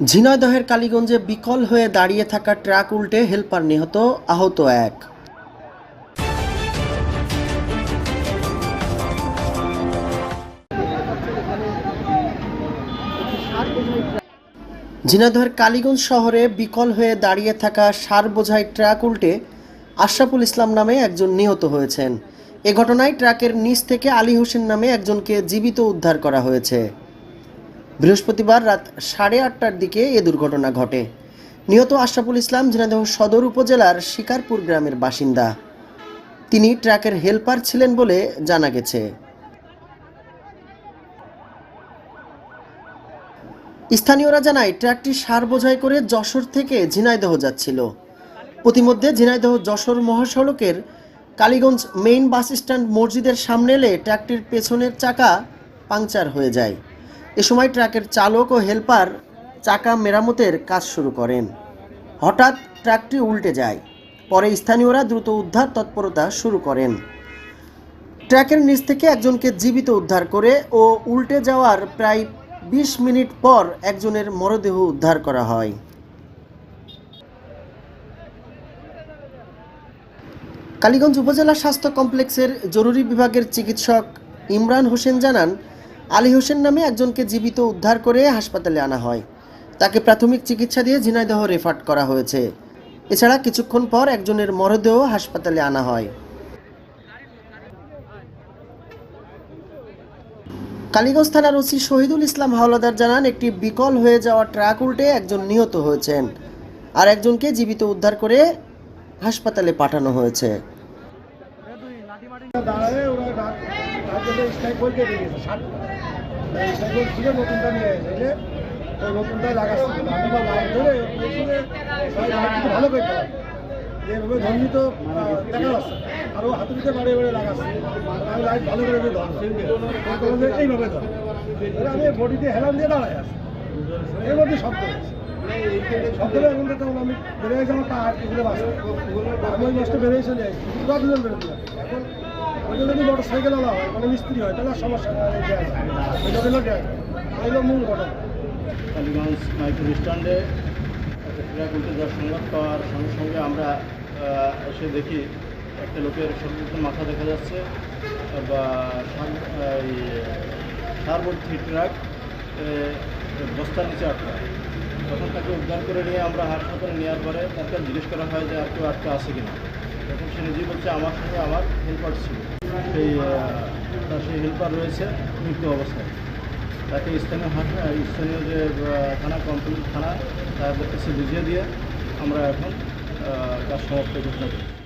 ঝিনাইদহের কালীগঞ্জে বিকল হয়ে দাঁড়িয়ে থাকা ট্রাক উল্টে হেলপার নিহত, আহত এক। ঝিনাইদহের কালীগঞ্জ শহরে বিকল হয়ে দাঁড়িয়ে থাকা সার বোঝাই ট্রাক উল্টে আশরাফুল ইসলাম নামে একজন নিহত হয়েছেন। এ ঘটনায় ট্রাকের নিচ থেকে আলী হোসেন নামে একজনকে জীবিত উদ্ধার করা হয়েছে। বৃহস্পতিবার রাত সাড়ে আটটার দিকে এ দুর্ঘটনা ঘটে। নিহত আশরাফুল ইসলাম ঝিনাইদহ সদর উপজেলার শিকারপুর গ্রামের বাসিন্দা। তিনি ট্রাকের হেল্পার ছিলেন বলে জানা গেছে। স্থানীয়রা জানায়, ট্রাকটি সার বোঝাই করে যশোর থেকে ঝিনাইদহ যাচ্ছিল। প্রতিমধ্যে ঝিনাইদহ যশোর মহাসড়কের কালীগঞ্জ মেইন বাস স্ট্যান্ড মসজিদের সামনে এলে ট্রাকটির পেছনের চাকা পাংচার হয়ে যায়। এ সময় ট্রাকের চালক ও হেলপার চাকা মেরামতের কাজ শুরু করেন। হঠাৎ ট্রাকটি উল্টে যায়। পরে স্থানীয়রা দ্রুত উদ্ধার তৎপরতা শুরু করেন। ট্র্যাকের নিচ থেকে একজনকে জীবিত উদ্ধার করে ও উল্টে যাওয়ার প্রায় বিশ মিনিট পর একজনের মরদেহ উদ্ধার করা হয়। কালীগঞ্জ উপজেলা স্বাস্থ্য কমপ্লেক্সের জরুরি বিভাগের চিকিৎসক ইমরান হোসেন জানান আলী হোসেন নামে একজনকে জীবিত উদ্ধার করে হাসপাতালে আনা হয়। তাকে প্রাথমিক চিকিৎসা দিয়ে ঝিনাইদহ রেফার করা হয়েছে। এছাড়া কিছুক্ষণ পর একজনের মরদেহ হাসপাতালে আনা হয়। কালীগঞ্জ থানার ওসি শহীদুল ইসলাম হাওলাদার জানান, একটি বিকল হয়ে যাওয়া ট্রাক উল্টে একজন নিহত হয়েছেন আর একজনকে জীবিত উদ্ধার করে হাসপাতালে পাঠানো হয়েছে। রাত জন্য স্ট্রাইক বলতে দিয়ে ষাট নতুনটা নিয়ে নতুনটাই লাগাচ্ছিল আমি বা ভালো করে দিলাম এভাবে ধরলি তো দেখা যাচ্ছে আর ও হাতে দিতে বাড়ি বাড়ি লাগাচ্ছে। আমি লাইট ভালো করে ধরছি এইভাবে ধর। আমি বডিতে হেলাম দিয়ে দাঁড়ায় আছি। এর মধ্যে শব্দ হয়েছে হলে এখন আমি বেড়ে গেছে, আমার পা আটকে ওই নষ্ট বেরিয়ে চলে এখন ওইটা যদি মোটর সাইকেল আলা হয়? মানে মিস্ত্রি হয়, তাহলে সমস্যা মূল ঘটনা। মাইক্রো স্ট্যান্ডে একটা উল্টে যাওয়ার সংবাদ পাওয়ার সঙ্গে সঙ্গে আমরা এসে দেখি একটা লোকের সর্বোচ্চ মাথা দেখা যাচ্ছে, বা এই, সারবর্তী ট্রাক বস্তার নিচে আটকা। তখন তাকে উদ্ধার করে নিয়ে আমরা হাসপাতালে নেওয়ার পরে তাকে জিজ্ঞেস করা হয় যে আর কেউ আটকা আছে কিনা। তখন সে নিজেই বলছে, আমার সঙ্গে আমার হেল্পার ছিল। সেই তার সেই হেল্পার রয়েছে মৃত্যু অবস্থায়। তাকে স্থানীয় হাসা স্থানীয় যে থানা কমপ্লিট থানা তাদের কাছে বুঝিয়ে দিয়ে আমরা এখন তার সমাপ্ত করতে